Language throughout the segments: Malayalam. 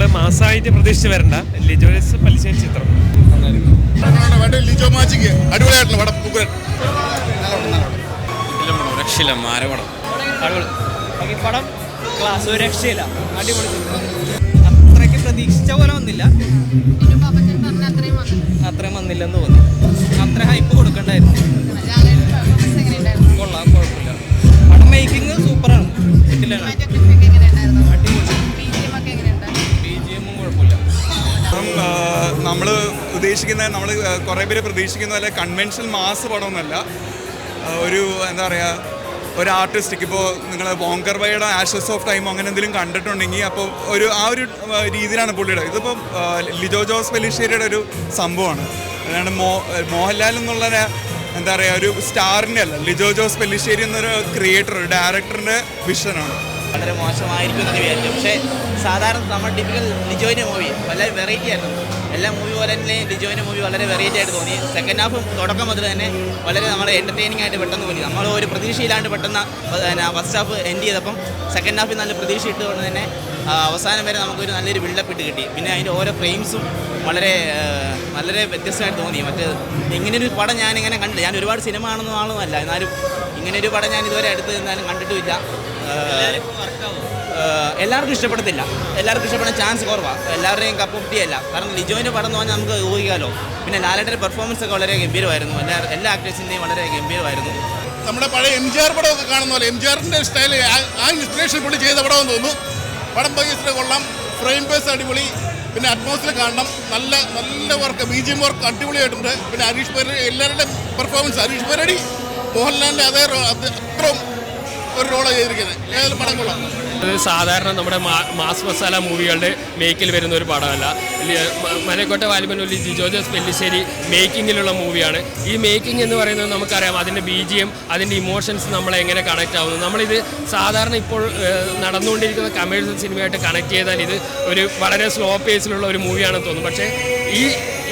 നമ്മൾ മാസമായിട്ട് പ്രതീക്ഷിച്ച് വരണ്ട. ലിജോസ് പലിശ ചിത്രം ലിജോ മാജിക്ക് രക്ഷയില്ല മാരപടം ഈ പടം ക്ലാസ് ഒരു രക്ഷയില്ല. അടിപൊളി അത്രയ്ക്ക് പ്രതീക്ഷിച്ച പോലെ വന്നില്ല. ലിജോ പാപ്പച്ചൻ പറഞ്ഞ അത്രയും വന്നു അത്രയും വന്നില്ലെന്ന് തോന്നി ഉദ്ദേശിക്കുന്ന നമ്മൾ കുറേ പേര് പ്രതീക്ഷിക്കുന്ന പോലെ കൺവെൻഷണൽ മാസ് പടമൊന്നുമല്ല. ഒരു എന്താ പറയുക ഒരു ആർട്ടിസ്റ്റിക്ക് ഇപ്പോൾ നിങ്ങൾ വോങ്കർവയുടെ ആഷസ് ഓഫ് ടൈം അങ്ങനെ എന്തെങ്കിലും കണ്ടിട്ടുണ്ടെങ്കിൽ അപ്പോൾ ഒരു ആ ഒരു രീതിയിലാണ് പുള്ളിയുടെ ഇതിപ്പോൾ ലിജോ ജോസ് പെലിശ്ശേരിയുടെ ഒരു സംഭവമാണ്. അതാണ് മോ മോഹൻലാൽ എന്നുള്ള എന്താ പറയുക ഒരു സ്റ്റാറിന്റെ അല്ല ലിജോ ജോസ് പെല്ലിശ്ശേരി എന്നൊരു ക്രിയേറ്റർ ഡയറക്ടറിന്റെ വിഷനാണ് വളരെ മോശമായിരിക്കും എന്ന് വിചാരിച്ചു. പക്ഷേ സാധാരണ നമ്മൾ ടിപ്പിക്കൽ ലിജോയിന്റെ മൂവി വളരെ വെറൈറ്റി ആയിരുന്നു. എല്ലാ മൂവി പോലെ തന്നെ ലിജോയിന്റെ മൂവി വളരെ വെറൈറ്റി ആയിട്ട് തോന്നി. സെക്കൻഡ് ഹാഫ് തുടക്കം മുതൽ തന്നെ വളരെ നമ്മളെ എന്റർടൈനിങ് ആയിട്ട് പെട്ടെന്ന് തോന്നി നമ്മൾ ഒരു പ്രതീക്ഷയില്ലാണ്ട് പെട്ടെന്ന് ഫസ്റ്റ് ഹാഫ് എൻഡ് ചെയ്തപ്പം സെക്കൻഡ് ഹാഫിൽ നല്ല പ്രതീക്ഷ ഇട്ടുകൊണ്ട് തന്നെ അവസാനം വരെ നമുക്കൊരു നല്ലൊരു ബിൽഡപ്പ് ഇട്ട് കിട്ടി. പിന്നെ അതിന്റെ ഓരോ ഫ്രെയിംസും വളരെ വളരെ വ്യത്യസ്തമായിട്ട് തോന്നി. മറ്റേ ഇങ്ങനൊരു പടം ഞാനിങ്ങനെ കണ്ടില്ല. ഞാൻ ഒരുപാട് സിനിമ ആണെന്നും ആളുമല്ല എന്നാലും ഇങ്ങനൊരു പടം ഞാൻ ഇതുവരെ അടുത്ത് നിന്നാലും കണ്ടിട്ടുമില്ല. എല്ലാവർക്കും ഇഷ്ടപ്പെടത്തില്ല. എല്ലാവർക്കും ഇഷ്ടപ്പെടാൻ ചാൻസ് കുറവാണ് എല്ലാവരുടെയും കപ്പ് ഒപ്പിയല്ല കാരണം ലിജോയിന്റെ പടം എന്ന് പറഞ്ഞാൽ നമുക്ക് ഊഹിക്കാമല്ലോ പിന്നെ ലാലേട്ടന്റെ പെർഫോമൻസ് ഒക്കെ വളരെ ഗംഭീരമായിരുന്നു. എല്ലാ എല്ലാ ആക്ടേഴ്സിന്റെയും വളരെ ഗംഭീരമായിരുന്നു. നമ്മുടെ പഴയ എം ജി ആർ പടമൊക്കെ കാണുന്ന പോലെ എം ജി ആറിന്റെ സ്റ്റൈൽ ആ ഇൻസ്പിറേഷൻ പുള്ളി ചെയ്ത പടമെന്ന് തോന്നുന്നു. പടം ബഗീസിന് കൊള്ളാം. ഫ്രെയിം ബേസ് അടിപൊളി. പിന്നെ അറ്റ്മോസ്ഫിയർ കാണണം. നല്ല നല്ല work B G M work അടിപൊളിയായിട്ടുണ്ട്. പിന്നെ ഹരീഷ് പേരടി എല്ലാവരുടെയും പെർഫോമൻസ് ഹരീഷ് പേരടി മോഹൻലാലിന്റെ അതേ അത്രയും ഒരു റോളാണ് ചെയ്തിരിക്കുന്നത്. ഏതായാലും സാധാരണ നമ്മുടെ മാസ് മസാല മൂവികളുടെ മേക്കിൽ വരുന്ന ഒരു പടമല്ല. മലക്കോട്ടെ വാലിബനൊല്ലി ജിജോ ജോസ് പെല്ലിശ്ശേരി മേക്കിങ്ങിലുള്ള മൂവിയാണ് ഈ മേക്കിംഗ് എന്ന് പറയുന്നത് നമുക്കറിയാം അതിന്റെ ബി ജി എം അതിന്റെ ഇമോഷൻസ് നമ്മളെ എങ്ങനെ കണക്റ്റ് ആവുന്നു. നമ്മളിത് സാധാരണ ഇപ്പോൾ നടന്നുകൊണ്ടിരിക്കുന്ന കമേഴ്സ്യൽ സിനിമയായിട്ട് കണക്ട് ചെയ്താൽ ഇത് ഒരു വളരെ സ്ലോ പേസിലുള്ള ഒരു മൂവിയാണെന്ന് തോന്നുന്നു പക്ഷേ ഈ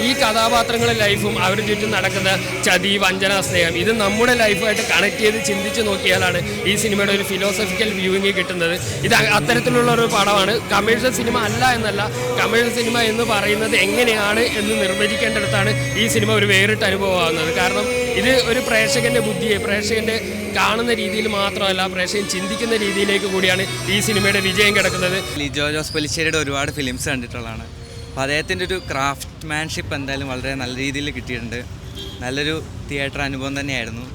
ഈ കഥാപാത്രങ്ങളുടെ ലൈഫും അവരുടെ ചുറ്റും നടക്കുന്ന ചതി വഞ്ചന സ്നേഹം ഇത് നമ്മുടെ ലൈഫായിട്ട് കണക്ട് ചെയ്ത് ചിന്തിച്ച് നോക്കിയാലാണ് ഈ സിനിമയുടെ ഒരു ഫിലോസഫിക്കൽ വ്യൂവിങ് കിട്ടുന്നത്. ഇത് അത്തരത്തിലുള്ള ഒരു പടമാണ്. കമേഴ്ഷ്യൽ സിനിമ അല്ല എന്നല്ല കമേഴ്ഷ്യൽ സിനിമ എന്ന് പറയുന്നത് എങ്ങനെയാണ് എന്ന് നിർവചിക്കേണ്ടടുത്താണ് ഈ സിനിമ ഒരു വേറിട്ട അനുഭവമാകുന്നത്. കാരണം ഇത് ഒരു പ്രേക്ഷകന്റെ ബുദ്ധിയെ പ്രേക്ഷകന്റെ കാണുന്ന രീതിയിൽ മാത്രമല്ല പ്രേക്ഷകൻ ചിന്തിക്കുന്ന രീതിയിലേക്ക് കൂടിയാണ് ഈ സിനിമയുടെ വിജയം കിടക്കുന്നത്. ലിജോ ജോസ് പലിശ്ശേരിയുടെ ഒരുപാട് ഫിലിംസ് കണ്ടിട്ടുള്ളതാണ്. അപ്പോൾ അദ്ദേഹത്തിന്റെ ഒരു ക്രാഫ്റ്റ് മാൻഷിപ്പ് എന്തായാലും വളരെ നല്ല രീതിയിൽ കിട്ടിയിട്ടുണ്ട്. നല്ലൊരു തിയേറ്റർ അനുഭവം തന്നെയായിരുന്നു.